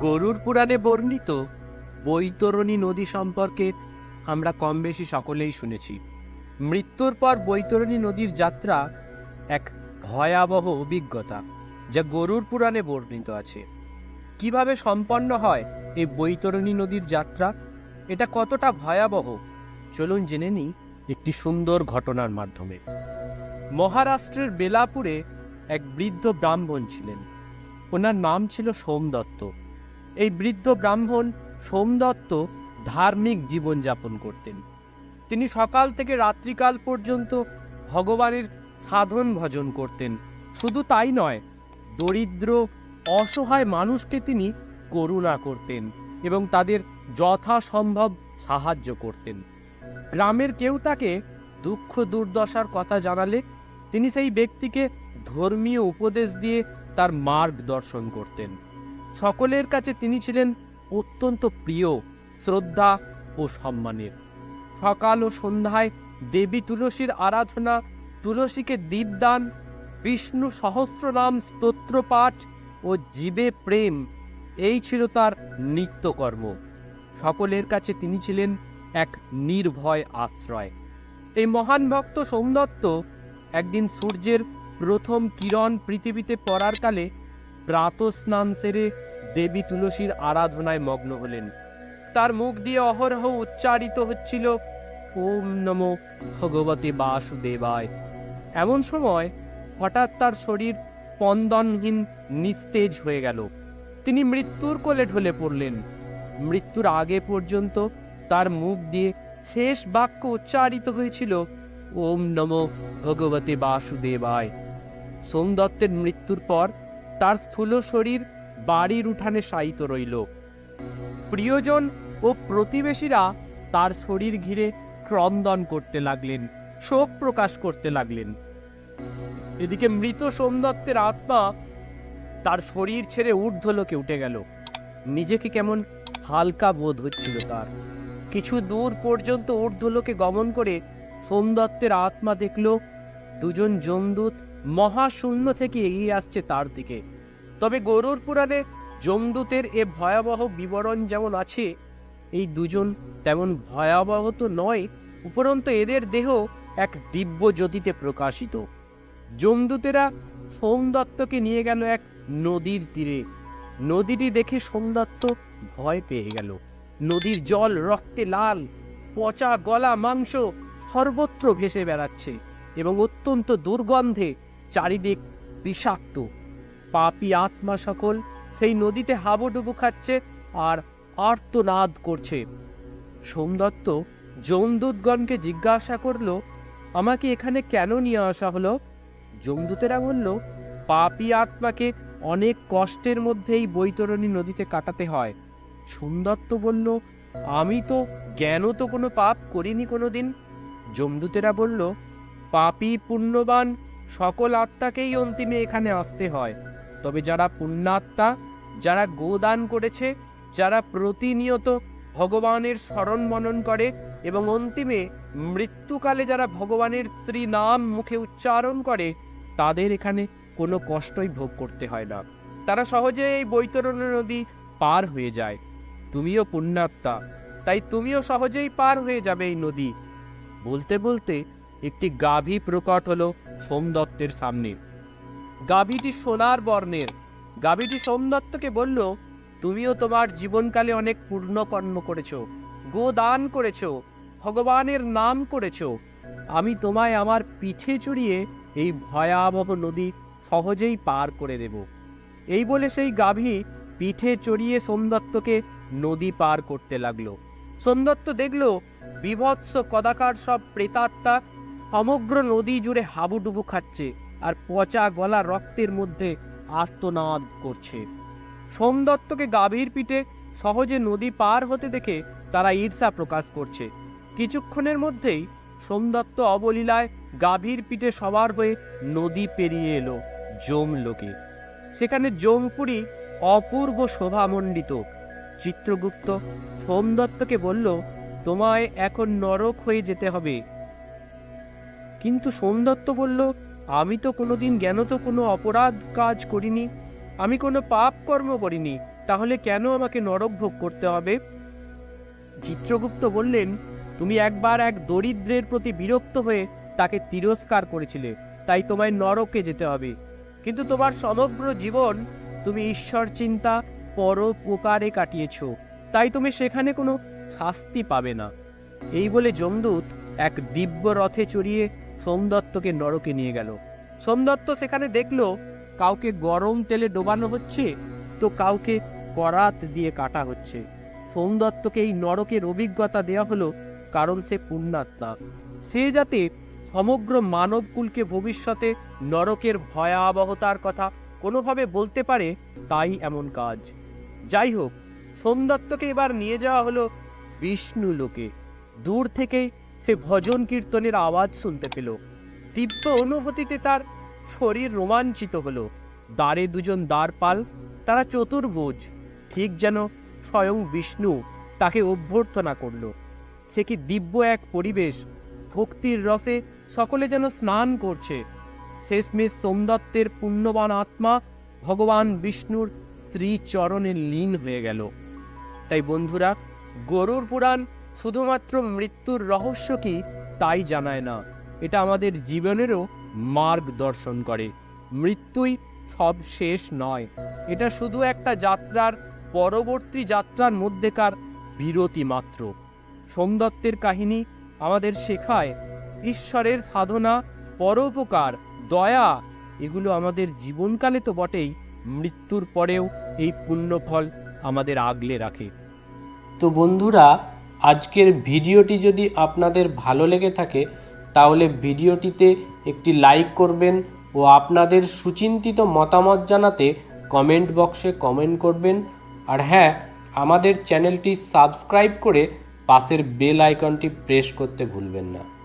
গরুর পুরাণে বর্ণিত বৈতরণী নদী সম্পর্কে আমরা কম বেশি সকলেই শুনেছি। মৃত্যুর পর বৈতরণী নদীর যাত্রা এক ভয়াবহ অভিজ্ঞতা যা গরুর পুরাণে বর্ণিত আছে। কীভাবে সম্পন্ন হয় এই বৈতরণী নদীর যাত্রা? এটা কতটা ভয়াবহ? চলুন জেনে নিই একটি সুন্দর ঘটনার মাধ্যমে। মহারাষ্ট্রের বেলাপুরে এক বৃদ্ধ ব্রাহ্মণ ছিলেন। ওনার নাম ছিল সোমদত্ত এই বৃদ্ধ ব্রাহ্মণ সোমদত্ত ধার্মিক জীবনযাপন করতেন। তিনি সকাল থেকে রাত্রিকাল পর্যন্ত ভগবানের সাধন ভজন করতেন। শুধু তাই নয়, দরিদ্র, অসহায় মানুষকে তিনি করুণা করতেন এবং তাদের যথাসম্ভব সাহায্য করতেন। গ্রামের কেউ তাকে দুঃখ দুর্দশার কথা জানালে তিনি সেই ব্যক্তিকে ধর্মীয় উপদেশ দিয়ে তার মার্গ দর্শন করতেন। সকলের কাছে তিনি ছিলেন অত্যন্ত প্রিয়, শ্রদ্ধা ও সম্মানের। সকাল ও সন্ধ্যায় দেবী তুলসীর আরাধনা, তুলসীকে দীপদান, বিষ্ণু সহস্রনাম স্তোত্রপাঠ ও জীবে প্রেম, এই ছিল তার নিত্যকর্ম। সকলের কাছে তিনি ছিলেন এক নির্ভয় আশ্রয়। এই মহান ভক্ত সোমদত্ত একদিন সূর্যের প্রথম কিরণ পৃথিবীতে পড়ার কালে প্রাত স্নান সেরে দেবী তুলসীর আরাধনায় মগ্ন হলেন। তার মুখ দিয়ে অহরহ উচ্চারিত হচ্ছিল, ওম নমো ভগবতী বাসুদেবায়। এমন সময় হঠাৎ তার শরীর স্পন্দনহীন, নিস্তেজ হয়ে গেল। তিনি মৃত্যুর কোলে ঢলে পড়লেন। মৃত্যুর আগে পর্যন্ত তার মুখ দিয়ে শেষ বাক্য উচ্চারিত হয়েছিল, ওম নমো ভগবতী বাসুদেবায়। সোমদত্তের মৃত্যুর পর তার স্থূল শরীর বাড়ির উঠানে শায়িত রইল। প্রিয়জন ও প্রতিবেশীরা তার শরীর ঘিরে ক্রন্দন করতে লাগলেন, শোক প্রকাশ করতে লাগলেন। এদিকে মৃত সোমদত্তের আত্মা তার শরীর ছেড়ে ঊর্ধ্বলোকে উঠে গেল। নিজেকে কেমন হালকা বোধ হচ্ছিল তার। কিছু দূর পর্যন্ত ঊর্ধ্বলোকে গমন করে সোমদত্তের আত্মা দেখল, দুজন যমদূত মহাশূন্য থেকে এগিয়ে আসছে তার দিকে। তবে গরুর পুরাণে যমদূতের এ ভয়াবহ বিবরণ যেমন আছে, এই দুজন তেমন ভয়াবহ তো নয়, উপরন্তু এদের দেহ এক দিব্য জ্যোতিতে প্রকাশিত। যমদূতেরা সোমদত্তকে নিয়ে গেল এক নদীর তীরে। নদীটি দেখে সোমদত্ত ভয় পেয়ে গেল। নদীর জল রক্তে লাল, পচা গলা মাংস সর্বত্র ভেসে বেড়াচ্ছে এবং অত্যন্ত দুর্গন্ধে চারিদিক বিষাক্ত। পাপী আত্মা সকল সেই নদীতে হাবুডুবু খাচ্ছে আর আর্তনাদ করছে। সোমদত্ত যমদূতগণকে জিজ্ঞাসা করল, আমাকে এখানে কেন নিয়ে আসা হলো? যমদূতেরা বলল, পাপি আত্মাকে অনেক কষ্টের মধ্যেই বৈতরণী নদীতে কাটাতে হয়। সোমদত্ত বলল, আমি তো জ্ঞানও তো কোনো পাপ করিনি কোনো দিন যমদূতেরা বলল, পাপি পুণ্যবান সকল আত্মাকেই অন্তিমে এখানে আসতে হয়। তবে যারা পুণ্যাত্মা, যারা গোদান করেছে, যারা প্রতিনিয়ত ভগবানের স্মরণ মনন করে এবং অন্তিমে মৃত্যুকালে যারা ভগবানের ত্রিনাম মুখে উচ্চারণ করে, তাদের এখানে কোনো কষ্টই ভোগ করতে হয় না। তারা সহজে এই বৈতরণ নদী পার হয়ে যায়। তুমিও পুণ্যাত্মা, তাই তুমিও সহজেই পার হয়ে যাবে এই নদী। বলতে বলতে একটি গাভী প্রকট হলো সোমদত্তের সামনে। গাভীটি সোনার বর্ণের। গাভীটি সোমদত্তকে বলল, তুমিও তোমার জীবনকালে অনেক পূর্ণকর্ম করেছ, গোদান করেছ, ভগবানের নাম করেছ। আমি তোমায় আমার পিঠে চড়িয়ে এই ভয়াবহ নদী সহজেই পার করে দেব। এই বলে সেই গাভী পিঠে চড়িয়ে সোমদত্তকে নদী পার করতে লাগল। সোমদত্ত দেখল, বিভৎস কদাকার সব প্রেতাত্মা সমগ্র নদী জুড়ে হাবুডুবু খাচ্ছে। আর পচা গলা রক্তের মধ্যে আর্তনাদ করছে। সোমদত্তকে গাভীর পিঠে সহজে নদী পার হতে দেখে তারা ঈর্ষা প্রকাশ করছে। কিছুক্ষণের মধ্যেই সোমদত্ত অবলীলায় গাভীর পিঠে সবার হয়ে নদী পেরিয়ে এলো জমলোকে সেখানে জমপুরি অপূর্ব শোভামণ্ডিত। চিত্রগুপ্ত সোমদত্তকে বলল, তোমায় এখন নরক হয়ে যেতে হবে। কিন্তু সোমদত্ত বলল আমি তো কোনোদিন জ্ঞানত কোনো অপরাধ কাজ করিনি। আমি কোনো পাপ কর্ম করিনি। তাহলে কেন আমাকে নরক ভোগ করতে হবে? চিত্রগুপ্ত বললেন, তুমি একবার এক দরিদ্রের প্রতি বিরক্ত হয়ে তাকে তিরস্কার করেছিলে। তাই তোমায় নরকে যেতে হবে। কিন্তু তোমার সমগ্র জীবন তুমি ঈশ্বর চিন্তা পরোপকারে কাটিয়েছ। তাই তুমি সেখানে কোনো শাস্তি পাবে না। এই বলে যমদূত এক দিব্য রথে চড়িয়ে সোমদত্তকে নরকে নিয়ে গেল। সোমদত্ত সেখানে দেখল, কাউকে গরম তেলে ডোবানো হচ্ছে, তো কাউকে করাত দিয়ে কাটা হচ্ছে। সোমদত্তকে এই নরকের অভিজ্ঞতা দেওয়া হলো, কারণ সে পুণ্যাত্মা। সে যাতে সমগ্র মানবকুলকে ভবিষ্যতে নরকের ভয়াবহতার কথা কোনোভাবে বলতে পারে, তাই এমন কাজ। যাই হোক সোমদত্তকে এবার নিয়ে যাওয়া হলো বিষ্ণু লোকে দূর থেকেই সে ভজন কীর্তনের আওয়াজ শুনতে পেল। তীব্র অনুভূতিতে তার শরীর রোমাঞ্চিত হলো। দ্বারে দুজন দ্বারপাল, তারা চতুর্ভুজ, ঠিক যেন স্বয়ং বিষ্ণু তাকে অভ্যর্থনা করল। সে কি দিব্য এক পরিবেশ, ভক্তির রসে সকলে যেন স্নান করছে। শেষমেশ সোমদত্তের পুণ্যবান আত্মা ভগবান বিষ্ণুর শ্রীচরণে লীন হয়ে গেল। তাই বন্ধুরা, গরুর পুরাণ শুধুমাত্র মৃত্যুর রহস্য কি তাই জানায় না। এটা আমাদের জীবনেরও মার্গদর্শন করে। মৃত্যুই সব শেষ নয়। এটা শুধু একটা যাত্রার পরবর্তী যাত্রার মধ্যেকার বিরতি মাত্র। সোমদত্তের কাহিনী আমাদের শেখায়, ঈশ্বরের সাধনা, পরোপকার, দয়া, এগুলো আমাদের জীবনকালে তো বটেই, মৃত্যুর পরেও এই পুণ্যফল আমাদের আগলে রাখে। তো বন্ধুরা আজকের ভিডিওটি যদি আপনাদের ভালো লেগে থাকে, তাহলে ভিডিওটিতে একটি লাইক করবেন ও আপনাদের সুচিন্তিত মতামত জানাতে কমেন্ট বক্সে কমেন্ট করবেন। আর হ্যাঁ আমাদের চ্যানেলটি সাবস্ক্রাইব করে পাশের বেল আইকনটি প্রেস করতে ভুলবেন না।